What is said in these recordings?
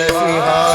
Narasimha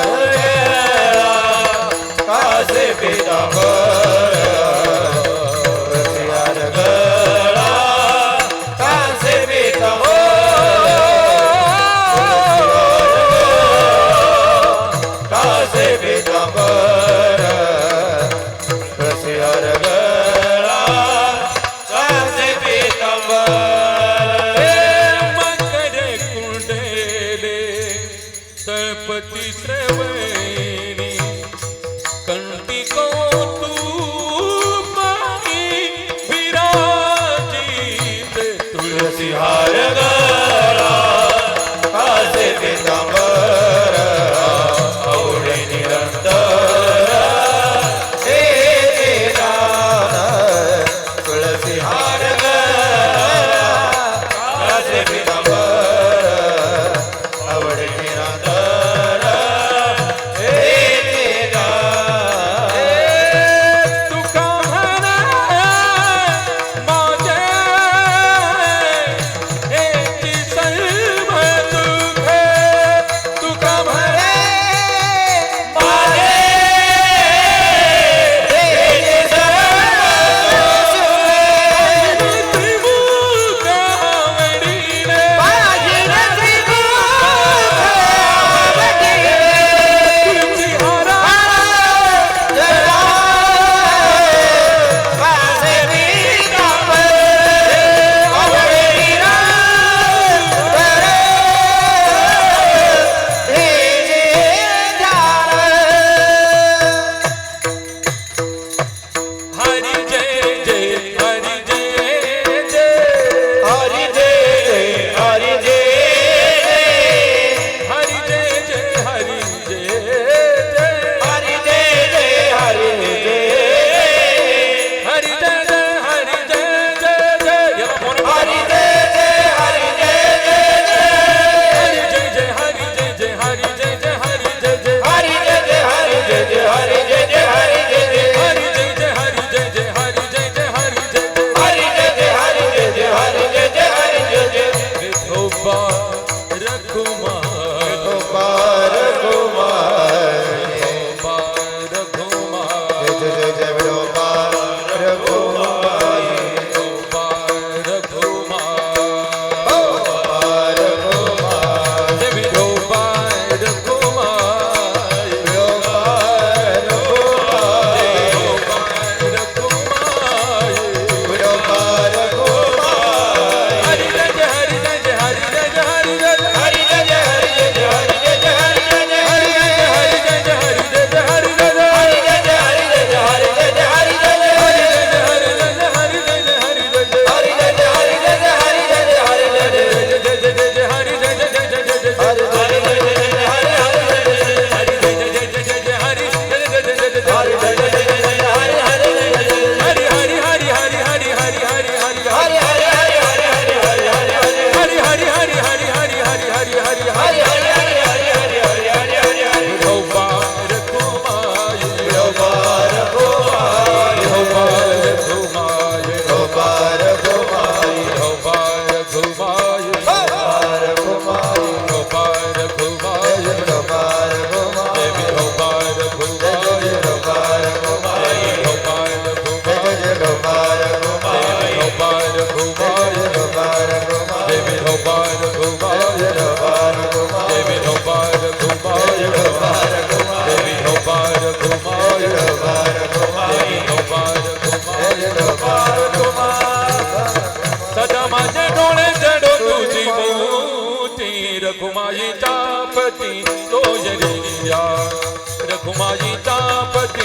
Prajapati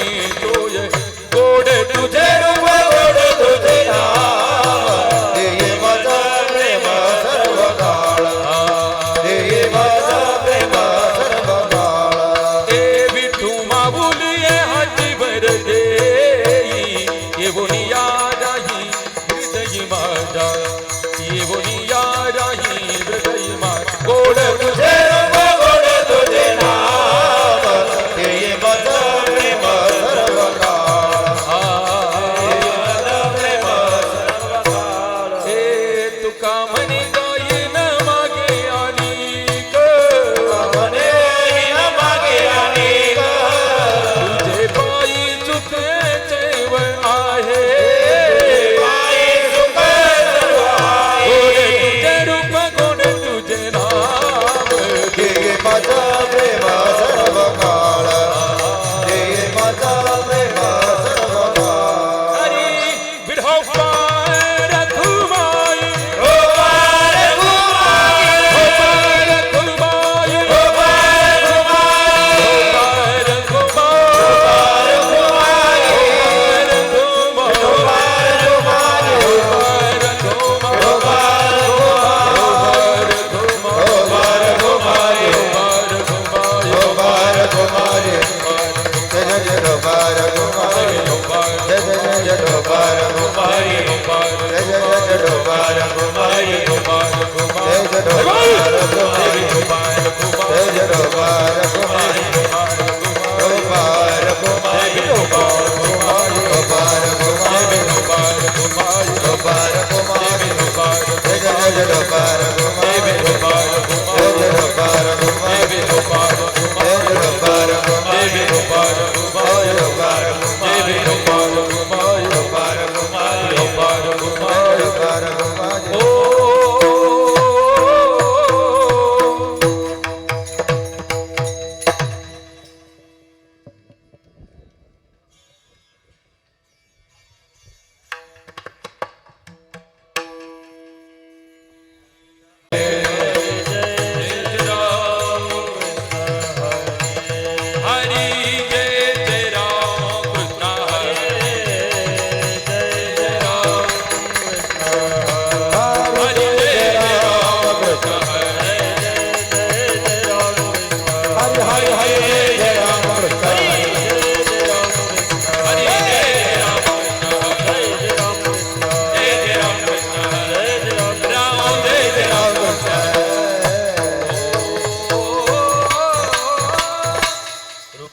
রবা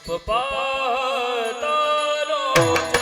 ઉપપાતાનો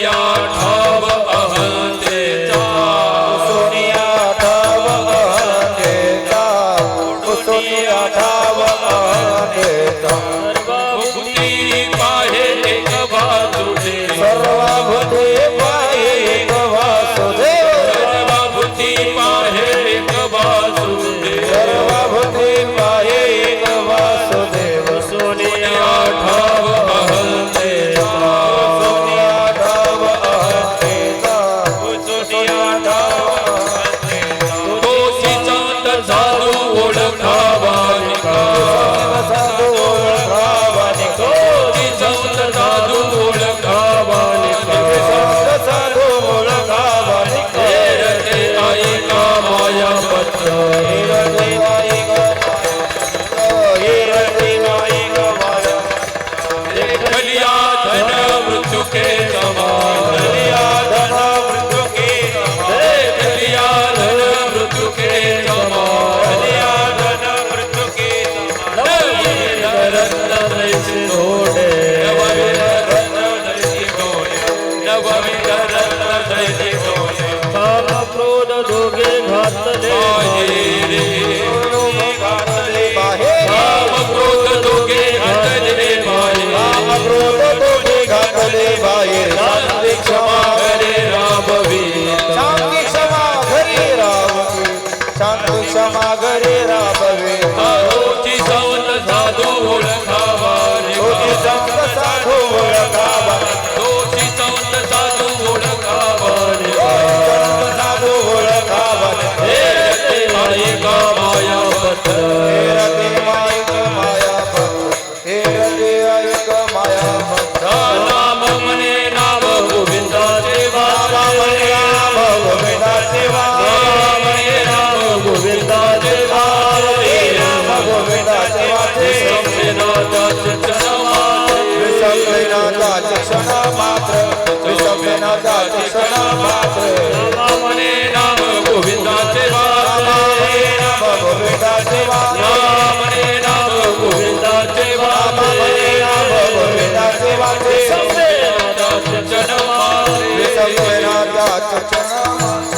Hallelujah. your door. देवायक माया हेरा देवायक मायामे राम गोविंदा देवा गोविंदा देवाने गोविंदा देवा गोविंदा देवा চরণ